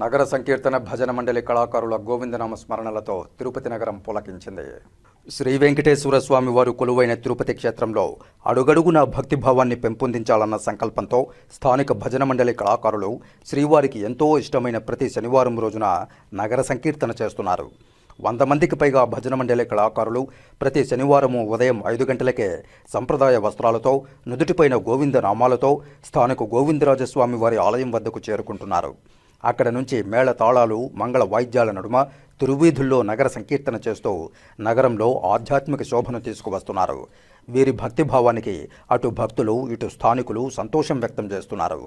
నగర సంకీర్తన భజన మండలి కళాకారుల గోవిందనామ స్మరణలతో తిరుపతి నగరం పులకించింది. శ్రీ వెంకటేశ్వర స్వామి వారు కొలువైన తిరుపతి క్షేత్రంలో అడుగడుగున భక్తిభావాన్ని పెంపొందించాలన్న సంకల్పంతో స్థానిక భజన మండలి కళాకారులు శ్రీవారికి ఎంతో ఇష్టమైన ప్రతి శనివారం రోజున నగర సంకీర్తన చేస్తున్నారు. వంద మందికి పైగా భజన మండలి కళాకారులు ప్రతి శనివారము ఉదయం ఐదు గంటలకే సంప్రదాయ వస్త్రాలతో నుదుటిపైన గోవింద నామాలతో స్థానిక గోవిందరాజస్వామి వారి ఆలయం వద్దకు చేరుకుంటున్నారు. అక్కడ నుంచి మేళ తాళాలు మంగళ వాయిద్యాల నడుమ తిరువీధుల్లో నగర సంకీర్తన చేస్తూ నగరంలో ఆధ్యాత్మిక శోభను తీసుకువస్తున్నారు. వీరి భక్తిభావానికి అటు భక్తులు ఇటు స్థానికులు సంతోషం వ్యక్తం చేస్తున్నారు.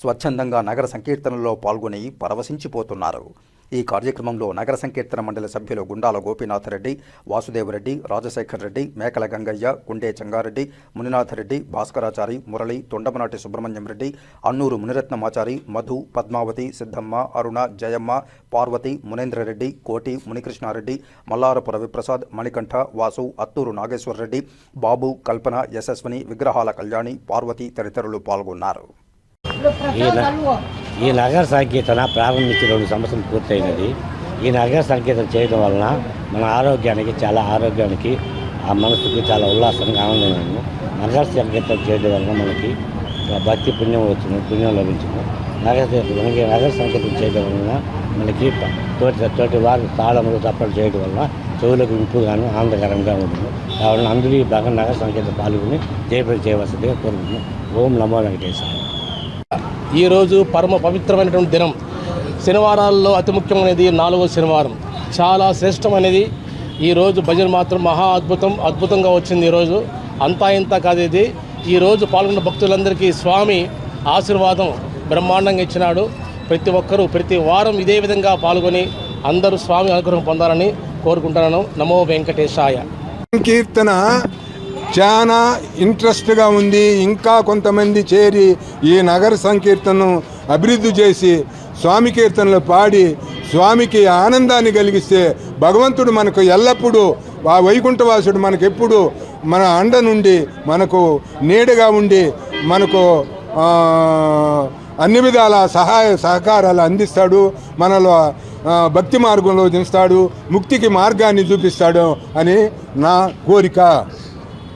స్వచ్ఛందంగా నగర సంకీర్తనలో పాల్గొని పరవశించిపోతున్నారు. ఈ కార్యక్రమంలో నగర సంకీర్తన మండలి సభ్యులు గుండాల గోపీనాథరెడ్డి వాసుదేవరెడ్డి రాజశేఖర్ రెడ్డి మేకల గంగయ్య గుండే చంగారెడ్డి మునినాథరెడ్డి భాస్కరాచారి మురళి తొండమనాటి సుబ్రహ్మణ్యం రెడ్డి అన్నూరు మునిరత్నమాచారి మధు పద్మావతి సిద్ధమ్మ అరుణ జయమ్మ పార్వతి మునేంద్రరెడ్డి కోటి మునికృష్ణారెడ్డి మల్లారపు రవిప్రసాద్ మణికంఠ వాసు అత్తూరు నాగేశ్వరరెడ్డి బాబు కల్పన యశస్విని విగ్రహాల కళ్యాణి పార్వతి తదితరులు పాల్గొన్నారు. ఈ నగర సంకీర్తన ప్రారంభించి రెండు సంవత్సరం పూర్తయినది. ఈ నగర సంకీర్తన చేయడం వలన మన ఆరోగ్యానికి చాలా ఆరోగ్యానికి ఆ మనసుకి చాలా ఉల్లాసంగా ఆనందంగా ఉంది. నగర సంకీర్తన చేయడం వలన మనకి భక్తి పుణ్యం వచ్చును పుణ్యం లభించును నగర మనకి నగర సంకీర్తన చేయడం వలన మనకి తోటి తోటి వారు తాళములు తప్పలు చేయడం వలన చెవులకు ఇంపుగాను ఆనందకరంగా ఉంటుంది. కావున అందరూ ఈ బాగా నగర సంకీర్తన పాల్గొని జయప్రద చేయవలసిందిగా కోరుకుంటున్నాం. ఓం నమో వెంకటేశ్వర ఈరోజు పరమ పవిత్రమైనటువంటి దినం. శనివారాల్లో అతి ముఖ్యమైనది నాలుగో శనివారం. చాలా శ్రేష్టమైనది. ఈరోజు భజన మాత్రం మహా అద్భుతం అద్భుతంగా వచ్చింది ఈరోజు అంతా ఇంత కాదు ఇది. ఈరోజు పాల్గొన్న భక్తులందరికీ స్వామి ఆశీర్వాదం బ్రహ్మాండంగా ఇచ్చినాడు. ప్రతి ఒక్కరూ ప్రతి వారం ఇదే విధంగా పాల్గొని అందరూ స్వామి అనుగ్రహం పొందాలని కోరుకుంటున్నాను. నమో వెంకటేశాయ. సంకీర్తన చాలా ఇంట్రెస్ట్గా ఉంది. ఇంకా కొంతమంది చేరి ఈ నగర సంకీర్తనను అభివృద్ధి చేసి స్వామి కీర్తనలు పాడి స్వామికి ఆనందాన్ని కలిగిస్తే భగవంతుడు మనకు ఎల్లప్పుడూ ఆ వైకుంఠవాసుడు మనకు ఎప్పుడు మన అండ నుండి మనకు నీడగా ఉండి మనకు అన్ని విధాల సహాయ సహకారాలు అందిస్తాడు. మనలో భక్తి మార్గంలో దించుతాడు. ముక్తికి మార్గాన్ని చూపిస్తాడు అని నా కోరిక.